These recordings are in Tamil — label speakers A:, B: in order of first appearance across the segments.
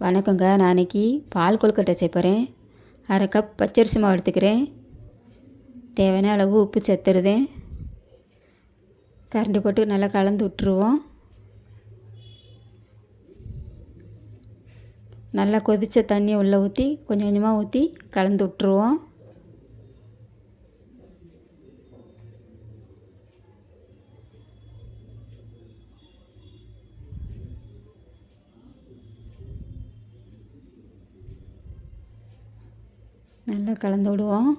A: வணக்கங்க. நான் இன்றைக்கி பால் கொழுக்கட்டை செய்ப்பறேன் போகிறேன் அரை கப் பச்சரிசி மாவு எடுத்துக்கிறேன். தேவையான அளவு உப்பு சேர்த்துருதேன். கரண்டி போட்டு நல்லா கலந்து விட்ருவோம் நல்லா கொதித்த தண்ணியை உள்ளே ஊற்றி கொஞ்சம் கொஞ்சமாக ஊற்றி கலந்து விட்ருவோம் நல்லா கலந்து விடுவோம்.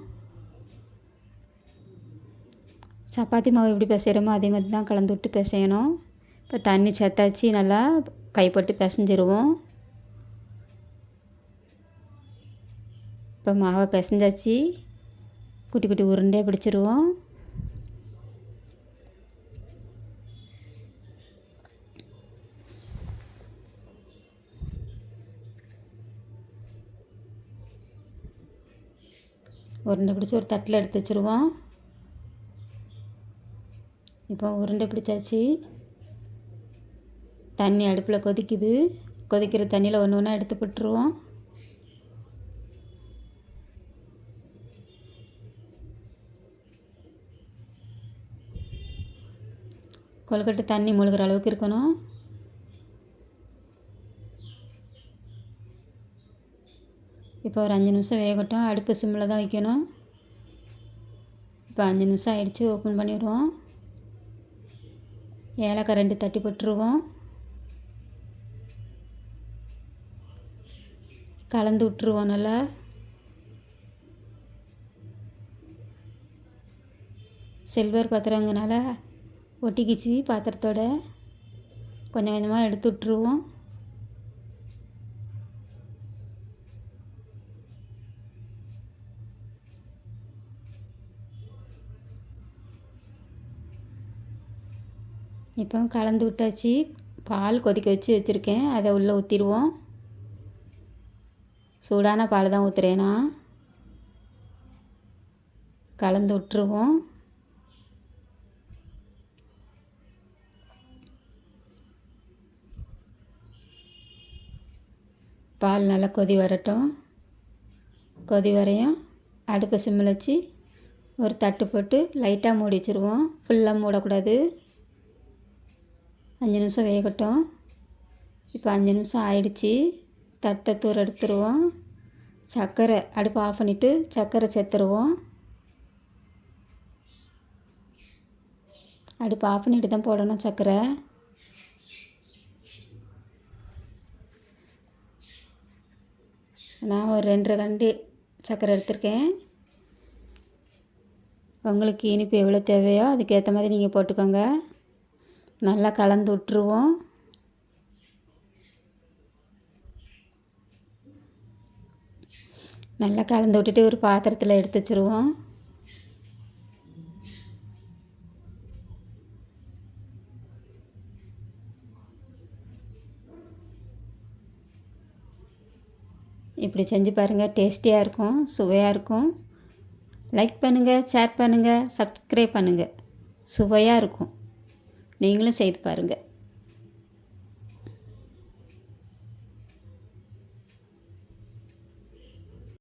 A: சப்பாத்தி மாவு எப்படி பிசைகிறோமோ அதே மாதிரி தான் கலந்து விட்டு பிசையணும். இப்போ தண்ணி சேர்த்தாச்சு நல்லா கைப்பட்டு பிசைஞ்சிருவோம். இப்போ மாவை பிசைஞ்சாச்சு. குட்டி குட்டி உருண்டையாக பிடிச்சிருவோம். உருண்டை பிடிச்சி ஒரு தட்டில் எடுத்து வச்சுருவோம். இப்போ உருண்டை பிடிச்சாச்சு. தண்ணி அடுப்பில் கொதிக்குது. கொதிக்கிற தண்ணியில் ஒன்று ஒன்றா எடுத்து போட்டுருவோம். கொழுக்கட்டை தண்ணி முழுகிற அளவுக்கு இருக்கணும். இப்போ ஒரு அஞ்சு நிமிஷம் வேகட்டும். அடுப்பு சிம்மில் தான் வைக்கணும். இப்போ அஞ்சு நிமிஷம் ஆயிடுச்சு. ஓப்பன் பண்ணிடுவோம். ஏலக்காய் ரெண்டு தட்டி போட்டுருவோம். கலந்து விட்டுருவோம் நல்லா. சில்வர் பாத்திரங்கனால ஒட்டிக்கிச்சு பாத்திரத்தோட. கொஞ்சம் கொஞ்சமாக எடுத்து விட்ருவோம் இப்போ கலந்து விட்டாச்சு. பால் கொதிக்க வச்சு வச்சுருக்கேன். அதை உள்ளே ஊற்றிடுவோம் சூடான பால் தான் ஊற்றுறேன்னா கலந்து விட்டுருவோம். பால் நல்லா கொதி வரட்டும். கொதி வரையும் அடுப்பை சிம்மில் வச்சு ஒரு தட்டு போட்டு லைட்டாக மூடி வச்சுருவோம். ஃபுல்லாக மூடக்கூடாது. அஞ்சு நிமிஷம் வேகட்டும். இப்போ அஞ்சு நிமிஷம் ஆயிடுச்சு. தட்டை தூர் எடுத்துருவோம். சர்க்கரை அடுப்பு ஆஃப் பண்ணிவிட்டு சர்க்கரை சேர்த்துருவோம். அடுப்பு ஆஃப் பண்ணிட்டு தான் போடணும் சர்க்கரை நான் ஒரு ரெண்டரை கண்டி சர்க்கரை எடுத்திருக்கேன். உங்களுக்கு இனிப்பு எவ்வளோ தேவையோ அதுக்கேற்ற மாதிரி நீங்கள் போட்டுக்கோங்க. நல்லா கலந்து விட்டுருவோம். நல்லா கலந்து விட்டுட்டு ஒரு பாத்திரத்தில் எடுத்து வச்சுருவோம். இப்படி செஞ்சு பாருங்கள் டேஸ்டியாக இருக்கும் சுவையாக இருக்கும். லைக் பண்ணுங்கள் ஷேர் பண்ணுங்கள் சப்ஸ்கிரைப் பண்ணுங்கள் சுவையாக இருக்கும். நீங்களும் செய்து பாருங்கள்